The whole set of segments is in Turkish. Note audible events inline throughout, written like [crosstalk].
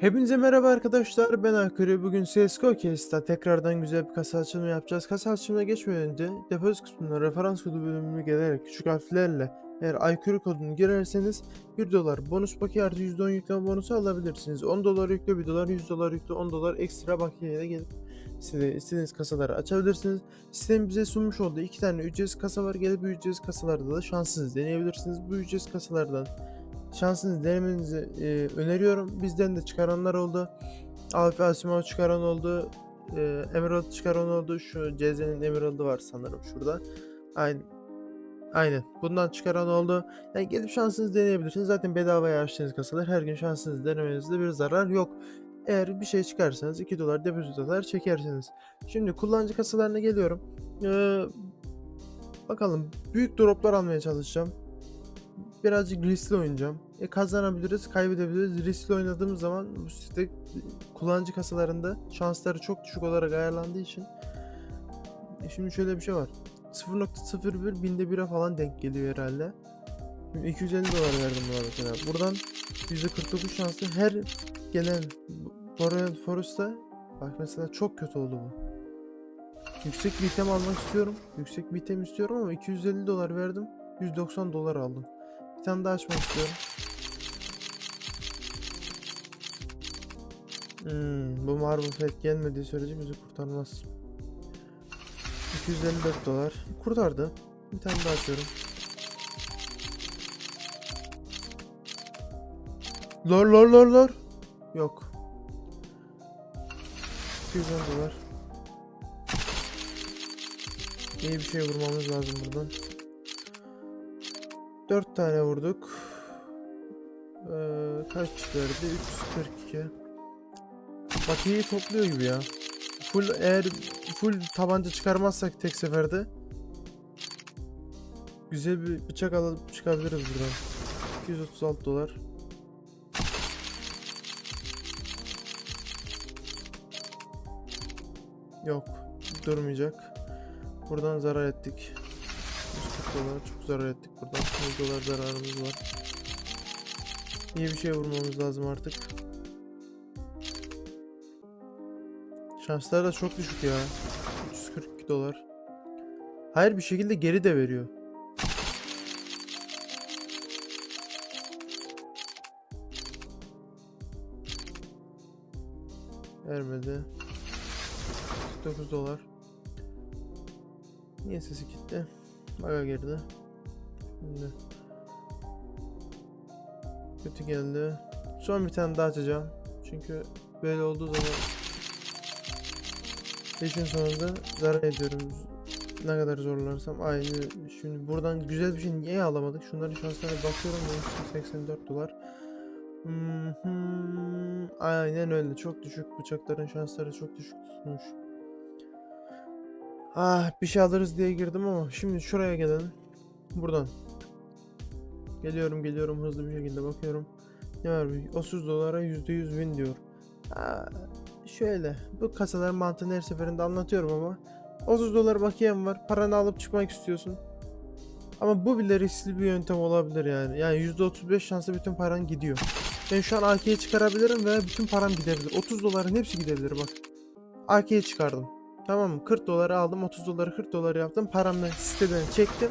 Hepinize merhaba arkadaşlar ben Aykırı bugün CSGO Case'da tekrardan güzel bir kasa açılımı yapacağız. Kasa açılımına geçmeden önce depozit kısmına referans kodu bölümünü gelerek küçük harflerle eğer Aykırı kodunu girerseniz 1 dolar bonus bakiye artı %10 yükleme bonusu alabilirsiniz. 10 dolar yükle 1 dolar 100 dolar yükle 10 dolar ekstra bakiyeyle gelip size istediğiniz kasaları açabilirsiniz. Sistemin bize sunmuş olduğu iki tane ücretsiz kasa var. Gelip bu ücretsiz kasalarda da şansınızı deneyebilirsiniz. Bu ücretsiz kasalardan şansınızı denemenizi e, öneriyorum. Bizden de çıkaranlar oldu. Alfa Asimov çıkaran oldu. E, Emerald çıkaran oldu. Şu CZ'nin Emerald'ı var sanırım şurada. Aynen. Aynen. Bundan çıkaran oldu. Yani gelip şansınızı deneyebilirsiniz. Zaten bedavaya açtığınız kasalar her gün şansınızı denemenizde bir zarar yok. Eğer bir şey çıkarsanız 2 dolar depozitolar çekersiniz. Şimdi kullanıcı kasalarına geliyorum. Ee, bakalım büyük droplar almaya çalışacağım birazcık riskli oynayacağım. E kazanabiliriz, kaybedebiliriz. Riskli oynadığımız zaman bu site kullanıcı kasalarında şansları çok düşük olarak ayarlandığı için e şimdi şöyle bir şey var. 0.01 binde 1'e falan denk geliyor herhalde. Şimdi 250 dolar verdim buna mesela. Buradan %49 şanslı her gelen Boreal Forest'a bak mesela çok kötü oldu bu. Yüksek bir item almak istiyorum. Yüksek bir item istiyorum ama 250 dolar verdim. 190 dolar aldım. Bir tane daha açmak istiyorum. Hmm, bu Marble Fat gelmediği sürece bizi kurtarmaz. 254 dolar. Kurtardı. Bir tane daha açıyorum. Lor lor lor lor. Yok. 210 dolar. İyi bir şey vurmamız lazım buradan. 4 tane vurduk. Ee, kaç verdi? 342. Bakiyeyi topluyor gibi ya. Full eğer full tabanca çıkarmazsak tek seferde güzel bir bıçak alıp çıkabiliriz buradan. 236 dolar. Yok, durmayacak. Buradan zarar ettik. 140 dolar çok zarar ettik buradan. 100 dolar zararımız var. İyi bir şey vurmamız lazım artık. Şanslar da çok düşük ya. 342 dolar. Hayır bir şekilde geri de veriyor. Vermedi. 49 dolar. Niye sesi gitti? Baga girdi. Şimdi. Kötü geldi. Son bir tane daha açacağım. Çünkü böyle olduğu zaman işin sonunda zarar ediyorum. Ne kadar zorlarsam aynı. Şimdi buradan güzel bir şey niye alamadık? Şunların şanslarına bakıyorum. Benim için 84 dolar. Hmm, hmm, aynen öyle. Çok düşük. Bıçakların şansları çok düşük tutmuş. Ah bir şey alırız diye girdim ama şimdi şuraya gelelim. Buradan. Geliyorum geliyorum hızlı bir şekilde bakıyorum. Ne var bir 30 dolara %100 win diyor. Aa, şöyle bu kasaların mantığını her seferinde anlatıyorum ama 30 dolar bakiyem var paranı alıp çıkmak istiyorsun. Ama bu bile riskli bir yöntem olabilir yani. Yani %35 şansla bütün paran gidiyor. Ben şu an AK'yi çıkarabilirim ve bütün param gidebilir. 30 doların hepsi gidebilir bak. AK'yi çıkardım. Tamam mı? 40 doları aldım. 30 doları 40 doları yaptım. Paramı siteden çektim.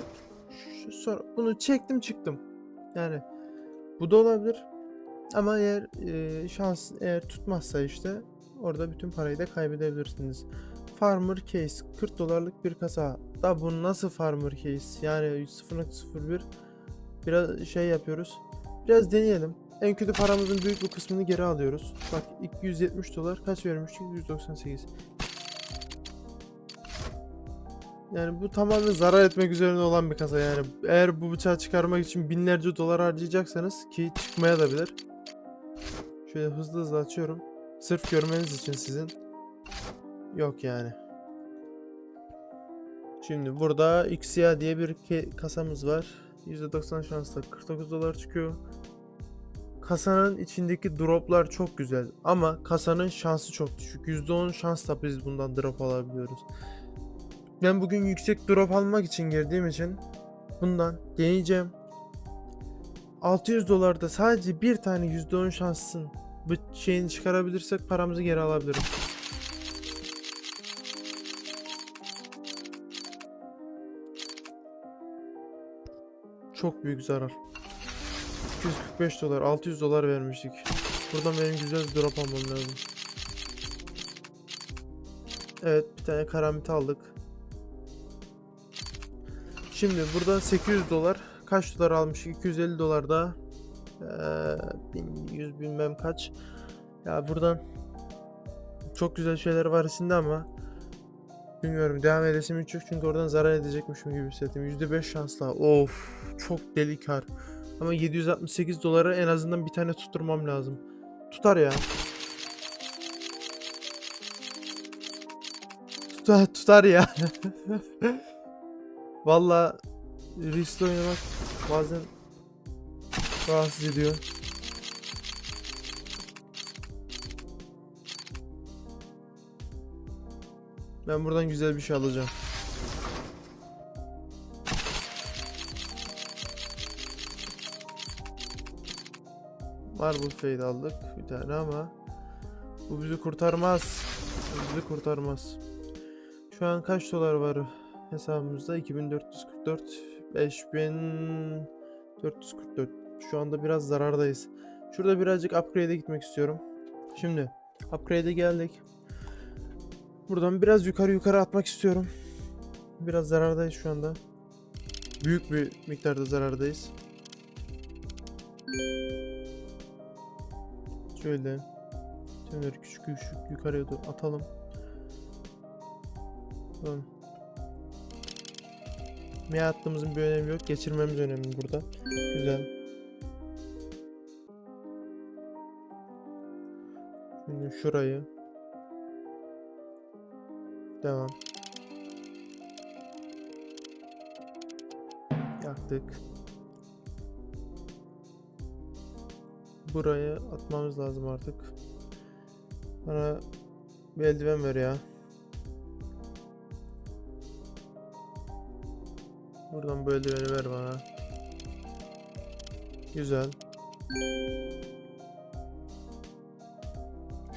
Şu, sonra bunu çektim çıktım. Yani bu da olabilir. Ama eğer e, şans eğer tutmazsa işte orada bütün parayı da kaybedebilirsiniz. Farmer Case 40 dolarlık bir kasa. Da bu nasıl Farmer Case? Yani 0.01 biraz şey yapıyoruz. Biraz deneyelim. En kötü paramızın büyük bir kısmını geri alıyoruz. Bak 270 dolar kaç vermiştik? 198. Yani bu tamamen zarar etmek üzerine olan bir kasa yani. Eğer bu bıçağı çıkarmak için binlerce dolar harcayacaksanız ki çıkmaya da bilir. Şöyle hızlı hızlı açıyorum. Sırf görmeniz için sizin. Yok yani. Şimdi burada XIA diye bir kasamız var. %90 şansla 49 dolar çıkıyor. Kasanın içindeki droplar çok güzel ama kasanın şansı çok düşük. %10 şansla biz bundan drop alabiliyoruz. Ben bugün yüksek drop almak için girdiğim için bundan deneyeceğim. 600 dolarda sadece bir tane %10 şansın bu şeyini çıkarabilirsek paramızı geri alabiliriz. Çok büyük zarar. 245 dolar, 600 dolar vermiştik. Buradan benim güzel bir drop almam lazım. Evet, bir tane karamit aldık. Şimdi burada 800 dolar. Kaç dolar almış? 250 dolar da. Ee, 1100 bilmem kaç. Ya buradan çok güzel şeyler var içinde ama bilmiyorum devam edesim hiç yok çünkü oradan zarar edecekmişim gibi hissettim. %5 şansla. Of çok deli kar. Ama 768 dolara en azından bir tane tutturmam lazım. Tutar ya. Tutar, tutar ya. [laughs] Valla riskli oynamak bazen rahatsız ediyor. Ben buradan güzel bir şey alacağım. Marble Fade aldık bir tane ama bu bizi kurtarmaz. Bu bizi kurtarmaz. Şu an kaç dolar var hesabımızda? 2444 5444. Şu anda biraz zarardayız. Şurada birazcık upgrade'e gitmek istiyorum. Şimdi upgrade'e geldik. Buradan biraz yukarı yukarı atmak istiyorum. Biraz zarardayız şu anda. Büyük bir miktarda zarardayız. Şöyle. Şunları küçük küçük yukarıya doğru atalım. Tamam. Ne attığımızın bir önemi yok. Geçirmemiz önemli burada. Güzel. Şimdi şurayı. Devam. Yaktık. Buraya atmamız lazım artık. Bana bir eldiven ver ya. Buradan bu eldiveni ver bana. Güzel.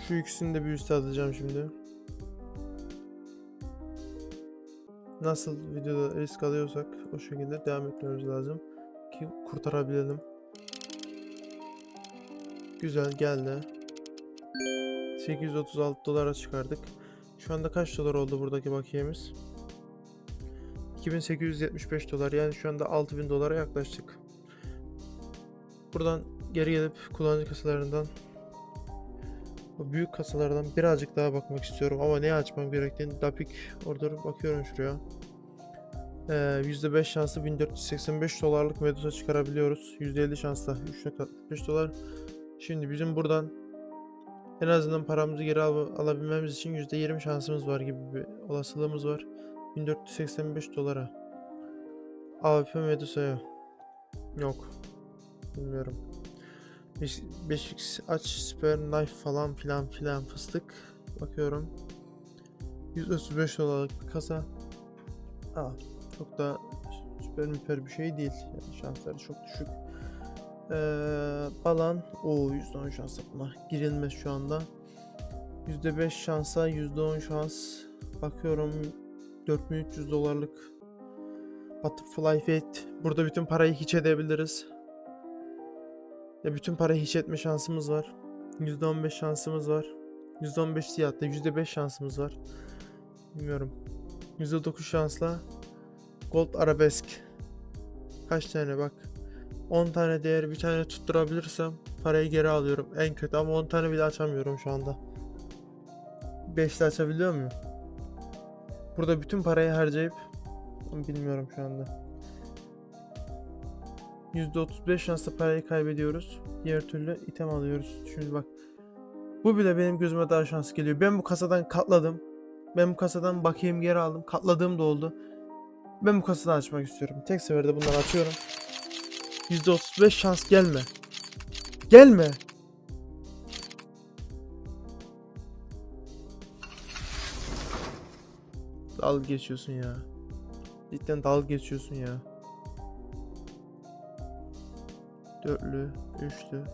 Şu ikisini de bir üste atacağım şimdi. Nasıl videoda risk alıyorsak o şekilde devam etmemiz lazım ki kurtarabilelim. Güzel geldi. 836 dolara çıkardık. Şu anda kaç dolar oldu buradaki bakiyemiz? 2875 dolar yani şu anda 6000 dolara yaklaştık. Buradan geri gelip kullanıcı kasalarından o büyük kasalardan birazcık daha bakmak istiyorum ama ne açmam gerektiğini Dapik orada bakıyorum şuraya. Ee, %5 şanslı 1485 dolarlık Medusa çıkarabiliyoruz. %50 şansla 3.65 dolar. Şimdi bizim buradan en azından paramızı geri al- alabilmemiz için %20 şansımız var gibi bir olasılığımız var. 1485 dolara. AWP Medusa'ya. Yok. Bilmiyorum. 5x aç super knife falan filan filan fıstık. Bakıyorum. 135 dolarlık bir kasa. Aa, çok da süper müper bir şey değil. Yani şansları çok düşük. Ee, balan. o %10 şansa buna girilmez şu anda. %5 şansa %10 şans. Bakıyorum 4300 dolarlık Butterfly Fate. Burada bütün parayı hiç edebiliriz. Ya bütün parayı hiç etme şansımız var. %15 şansımız var. %15 değil hatta %5 şansımız var. Bilmiyorum. %9 şansla Gold Arabesk. Kaç tane bak. 10 tane değer bir tane tutturabilirsem parayı geri alıyorum. En kötü ama 10 tane bile açamıyorum şu anda. 5'te açabiliyor muyum? Burada bütün parayı harcayıp bilmiyorum şu anda. %35 şansla parayı kaybediyoruz. Diğer türlü item alıyoruz. Şimdi bak. Bu bile benim gözüme daha şans geliyor. Ben bu kasadan katladım. Ben bu kasadan bakayım geri aldım. Katladığım da oldu. Ben bu kasadan açmak istiyorum. Tek seferde bunları açıyorum. %35 şans gelme. Gelme. Dalga geçiyorsun ya. Cidden dalga geçiyorsun ya. Dörtlü, üçlü.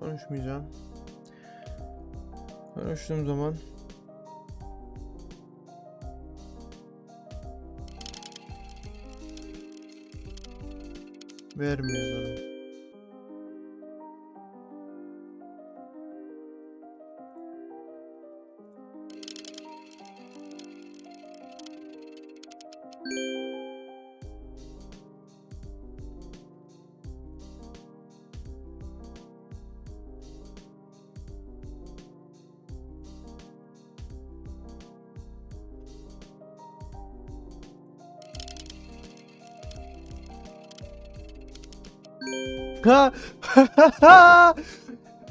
Konuşmayacağım. Konuştuğum zaman vermiyor bana. Ha. [laughs]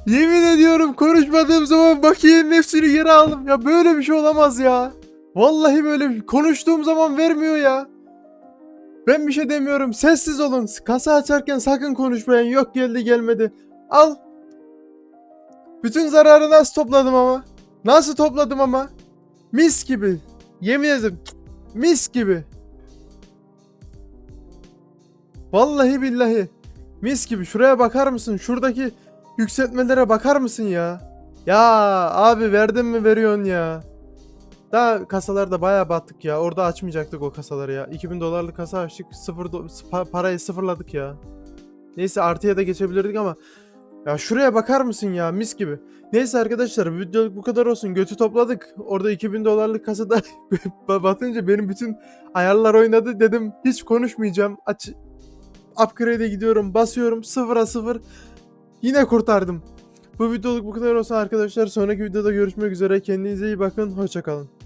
Yemin ediyorum konuşmadığım zaman bakiyenin hepsini geri aldım. Ya böyle bir şey olamaz ya. Vallahi böyle bir şey. Konuştuğum zaman vermiyor ya. Ben bir şey demiyorum. Sessiz olun. Kasa açarken sakın konuşmayın. Yok geldi gelmedi. Al. Bütün zararı nasıl topladım ama? Nasıl topladım ama? Mis gibi. Yemin ederim. Mis gibi. Vallahi billahi. Mis gibi. Şuraya bakar mısın? Şuradaki yükseltmelere bakar mısın ya? Ya abi verdin mi veriyorsun ya. Daha kasalarda bayağı battık ya. Orada açmayacaktık o kasaları ya. 2000 dolarlık kasa açtık. Sıfır parayı sıfırladık ya. Neyse artıya da geçebilirdik ama ya şuraya bakar mısın ya mis gibi. Neyse arkadaşlar videoluk bu kadar olsun. Götü topladık. Orada 2000 dolarlık kasada [laughs] batınca benim bütün ayarlar oynadı. Dedim hiç konuşmayacağım. Aç upgrade'e gidiyorum. Basıyorum. Sıfıra sıfır. Yine kurtardım. Bu videoluk bu kadar olsun arkadaşlar. Sonraki videoda görüşmek üzere. Kendinize iyi bakın. Hoşçakalın.